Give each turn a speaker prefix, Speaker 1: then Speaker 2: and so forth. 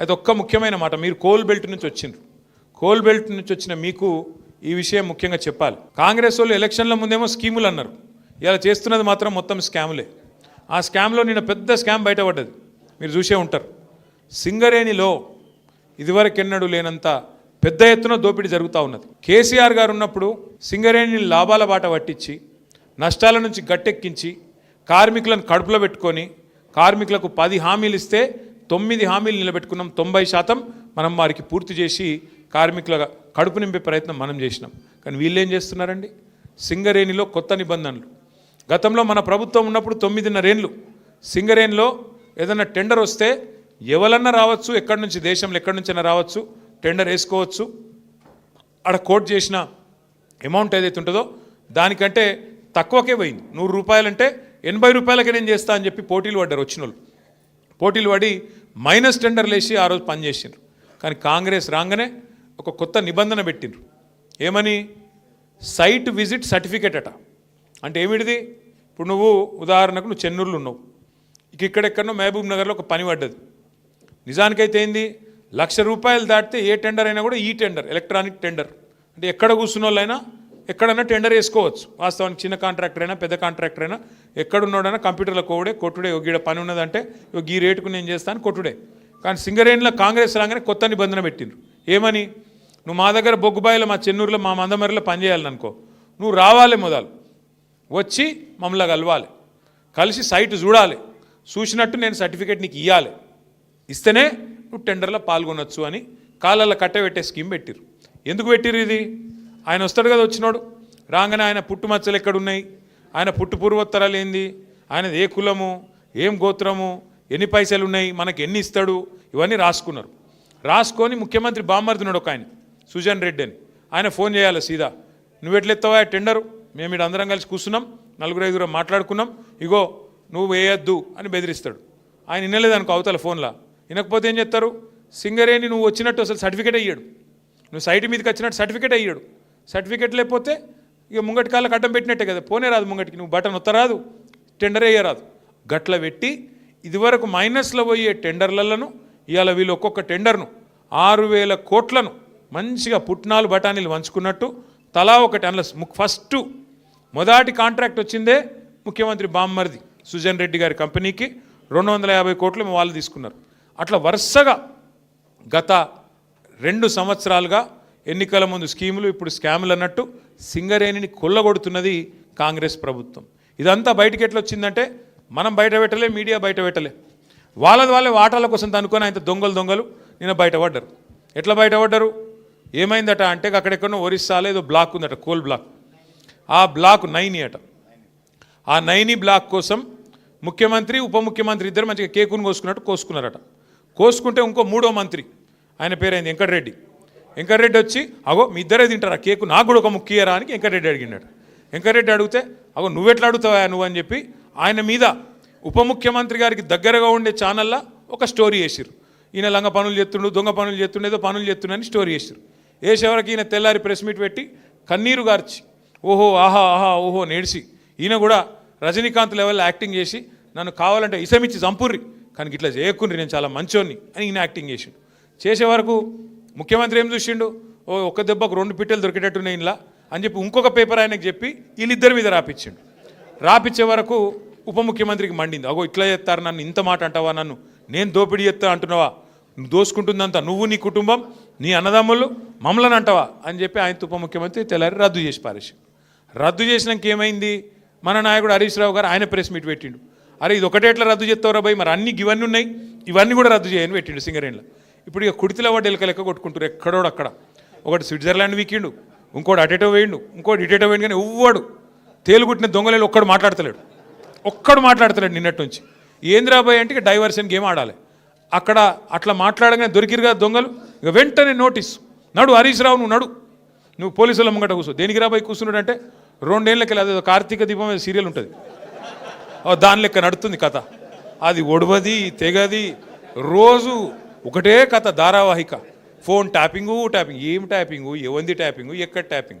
Speaker 1: అది ఒక్క ముఖ్యమైన మాట. మీరు కోల్ బెల్ట్ నుంచి వచ్చిండ్రు. కోల్ బెల్ట్ నుంచి వచ్చిన మీకు ఈ విషయం ముఖ్యంగా చెప్పాలి. కాంగ్రెస్ వాళ్ళు ఎలక్షన్ల ముందేమో స్కీములు అన్నారు. ఇలా చేస్తున్నది మాత్రం మొత్తం స్కాములే. ఆ స్కామ్లో నిన్న పెద్ద స్కామ్ బయటపడ్డది. మీరు చూసే ఉంటారు. సింగరేణిలో ఇదివరకెన్నడూ లేనంత పెద్ద ఎత్తున దోపిడీ జరుగుతూ ఉన్నది. కేసీఆర్ గారు ఉన్నప్పుడు సింగరేణిని లాభాల బాట పట్టించి నష్టాల నుంచి గట్టెక్కించి కార్మికులను కడుపులో పెట్టుకొని కార్మికులకు పది హామీలు ఇస్తే తొమ్మిది హామీలు నిలబెట్టుకున్నాం తొంభై శాతం మనం వారికి పూర్తి చేసి కార్మికుల కడుపు నింపే ప్రయత్నం మనం చేసినాం. కానీ వీళ్ళు ఏం చేస్తున్నారండి? సింగరేణిలో కొత్త నిబంధనలు. గతంలో మన ప్రభుత్వం ఉన్నప్పుడు తొమ్మిదిన్నరేళ్ళు సింగరేణిలో ఏదైనా టెండర్ వస్తే ఎవరన్నా రావచ్చు ఎక్కడి నుంచి దేశంలో ఎక్కడి నుంచైనా రావచ్చు టెండర్ వేసుకోవచ్చు. ఆడ కోట్ చేసిన అమౌంట్ ఏదైతే ఉంటుందో దానికంటే తక్కువకే పోయింది. నూరు రూపాయలంటే ఎనభై రూపాయలకే నేను చేస్తా అని చెప్పి పోటీలు పడ్డారు వచ్చిన వాళ్ళు పోటీలు పడి మైనస్ టెండర్లు వేసి ఆ రోజు పనిచేసిండ్రు కానీ కాంగ్రెస్ రాగానే ఒక కొత్త నిబంధన పెట్టిండ్రు. ఏమని? సైట్ విజిట్ సర్టిఫికేట్ అట. అంటే ఏమిటిది? ఇప్పుడు నువ్వు ఉదాహరణకు నువ్వు చెన్నూరులో ఉన్నావు. ఇక ఇక్కడెక్కడో మహబూబ్ నగర్లో ఒక పని పడ్డది. నిజానికైతే ఏంది? లక్ష రూపాయలు దాటితే ఏ టెండర్ అయినా కూడా ఈ టెండర్ ఎలక్ట్రానిక్ టెండర్. అంటే ఎక్కడ కూర్చున్న వాళ్ళైనా ఎక్కడైనా టెండర్ వేసుకోవచ్చు. వాస్తవానికి చిన్న కాంట్రాక్టర్ అయినా పెద్ద కాంట్రాక్టర్ అయినా ఎక్కడున్నాడైనా కంప్యూటర్లో కోడే కొట్టుడే. ఒక గీడ పని ఉన్నదంటే ఇగో ఈ రేటుకు నేను చేస్తాను కొట్టుడే. కానీ సింగరేణిలో కాంగ్రెస్ రాగానే కొత్త నిబంధన పెట్టిండ్రు. ఏమని? నువ్వు మా దగ్గర బొగ్గుబాయిలో మా చెన్నూరులో మా మందమరిలో పనిచేయాలనుకో నువ్వు రావాలి మొదలు. వచ్చి మమ్మల్ని కలవాలి. కలిసి సైట్ చూడాలి. చూసినట్టు నేను సర్టిఫికేట్ నీకు ఇవ్వాలి ఇస్తేనే నువ్వు టెండర్లో పాల్గొనొచ్చు అని కాలాల కట్టబెట్టే స్కీమ్ పెట్టిరు ఎందుకు పెట్టిరు ఇది? ఆయన వస్తాడు కదా వచ్చినాడు. రాగానే ఆయన పుట్టుమచ్చలు ఎక్కడున్నాయి? ఆయన పుట్టు పూర్వోత్తరాలు ఏంది? ఆయనది ఏ కులము? ఏం గోత్రము? ఎన్ని పైసలు ఉన్నాయి మనకి ఎన్ని ఇస్తాడు? ఇవన్నీ రాసుకున్నారు. రాసుకొని ముఖ్యమంత్రి బామ్మర్దినాడు ఒక ఆయన సుజన్ రెడ్డి అని ఆయన ఫోన్ చేయాలి సీదా. నువ్వు ఎట్లెత్తావా టెండరు? మేము ఇక్కడ అందరం కలిసి కూర్చున్నాం నలుగురు ఐదుగురు మాట్లాడుకున్నాం. ఇగో నువ్వు వేయొద్దు అని బెదిరిస్తాడు. ఆయన వినలేదనుకో అవతల ఫోన్లో. వినకపోతే ఏం చేస్తారు? సింగరేణి నువ్వు వచ్చినట్టు అసలు సర్టిఫికేట్ అయ్యాడు నువ్వు సైట్ మీదకి వచ్చినట్టు సర్టిఫికేట్ అయ్యాడు సర్టిఫికేట్ లేకపోతే ఇక ముంగటి కాళ్ళకి అడ్డం పెట్టినట్టే కదా. పోనే రాదు ముంగటికి. నువ్వు బటన్ ఉత్తరాదు టెండర్ వేయరాదు గట్ల పెట్టి ఇదివరకు మైనస్లో పోయే టెండర్లను ఇవాళ వీళ్ళు ఒక్కొక్క టెండర్ను ఆరు వేల కోట్లను మంచిగా పుట్నాలు బఠానీలు వంచుకున్నట్టు తలా ఒకటి అందులో ఫస్ట్ మొదటి కాంట్రాక్ట్ వచ్చిందే ముఖ్యమంత్రి బామ్మర్ది సుజన్ రెడ్డి గారి కంపెనీకి. రెండు వందల యాభై కోట్లు వాళ్ళు తీసుకున్నారు. అట్లా వరుసగా గత రెండు సంవత్సరాలుగా ఎన్నికల ముందు స్కీములు ఇప్పుడు స్కాములు అన్నట్టు సింగరేణిని కొల్లగొడుతున్నది కాంగ్రెస్ ప్రభుత్వం. ఇదంతా బయటికి ఎట్లా వచ్చిందంటే మనం బయట పెట్టలే మీడియా బయట పెట్టలే. వాళ్ళ వాళ్ళే వాటాల కోసం తనుకొని ఆయన దొంగలు దొంగలు నిన్న బయటపడ్డారు. ఎట్లా బయటపడ్డారు? ఏమైందట అంటే అక్కడెక్కడో ఒరిస్సాలో ఏదో బ్లాక్ ఉందట కోల్ బ్లాక్. ఆ బ్లాక్ నైని అట. ఆ నైని బ్లాక్ కోసం ముఖ్యమంత్రి ఉప ముఖ్యమంత్రి ఇద్దరు మంచిగా కేకును కోసుకున్నట్టు కోసుకున్నారట. కోసుకుంటే ఇంకో మూడో మంత్రి. ఆయన పేరైంది? వెంకటరెడ్డి. వెంకటరెడ్డి వచ్చి అగో మీ ఇద్దరే తింటారా? కేకు నాకు కూడా ఒక ముక్కియరా అని వెంకటరెడ్డి అడిగినాడు. వెంకటరెడ్డి అడిగితే అగో నువ్వెట్లా అడుగుతావా నువ్వు? అని చెప్పి ఆయన మీద ఉప ముఖ్యమంత్రి గారికి దగ్గరగా ఉండే ఛానల్లో ఒక స్టోరీ వేసిరు ఈయన లంగ పనులు చేస్తుండు దొంగ పనులు చేస్తుండు ఏదో పనులు చేస్తుండని స్టోరీ వేసిరు వేసేవరకు ఈయన తెల్లారి ప్రెస్ మీట్ పెట్టి కన్నీరు గార్చి ఓహో ఆహా ఆహా ఓహో నేడిసి ఈయన కూడా రజనీకాంత్ లెవెల్లో యాక్టింగ్ చేసి నన్ను కావాలంటే ఇసమిచ్చి చంపుర్రి కానీ ఇట్లా చేయకుండ్రి నేను చాలా మంచోని అని ఈయన యాక్టింగ్ చేసిండు. చేసే వరకు ముఖ్యమంత్రి ఏం చూసిండు? ఓ ఒక్క దెబ్బకు రెండు పిట్టలు దొరికేటట్టున్నాయి ఇలా అని చెప్పి ఇంకొక పేపర్ ఆయనకు చెప్పి వీళ్ళిద్దరి మీద రాపిచ్చిండు. రాపిచ్చే వరకు ఉప ముఖ్యమంత్రికి మండింది. అగో ఇట్లా చేస్తారు నన్ను ఇంత మాట అంటావా నన్ను? నేను దోపిడీ చేస్తా అంటున్నావా? నువ్వు దోసుకుంటుందంతా నువ్వు నీ కుటుంబం నీ అన్నదమ్ములు మమ్మలను అంటావా? అని చెప్పి ఆయన ఉప ముఖ్యమంత్రి తెల్లారి రద్దు చేసి పారేసి రద్దు చేసినాక ఏమైంది? మన నాయకుడు హరీష్ రావు గారు ఆయన ప్రెస్ మీట్ పెట్టిండు. అరే ఇది ఒకటే ఎట్లా రద్దు చేస్తావురా భయ్? మరి అన్ని ఇవన్నీ ఉన్నాయి. ఇవన్నీ కూడా రద్దు చేయని పెట్టిండు సింగరేణిలో. ఇప్పుడు ఇక కుడితిలో వాడు ఎలక లెక్క కొట్టుకుంటారు ఎక్కడోడు అక్కడ. ఒకటి స్విట్జర్లాండ్ వీకిండు ఇంకోటి అటేటో వేయండు ఇంకోటి ఇటేటో వేయండు కానీ ఎవ్వడు తేలుగుట్టిన దొంగలేలు ఒక్కడు మాట్లాడతలేడు. ఒక్కడు మాట్లాడతలేడు నిన్నటి నుంచి. ఏంద్రాబాయ్ అంటే డైవర్షన్ గేమ్ ఆడాలి. అక్కడ అట్లా మాట్లాడగానే దొరికిరుగా దొంగలు? ఇక వెంటనే నోటీస్. నడు హరీష్ రావు నువ్వు నడు. నువ్వు పోలీసుల ముంగట కూర్చో. దేనికి రాబాయి కూర్చున్నాడు అంటే రెండేళ్ళకి అదే కార్తీక దీపం సీరియల్ ఉంటుంది. దాని లెక్క నడుతుంది కథ. అది ఒడవది తెగది రోజు ఒకటే కథ ధారావాహిక. Phone tapping tapping. ఏం ట్యాపింగు? ఎవంది ట్యాపింగు? ఎక్కడ ట్యాపింగ్?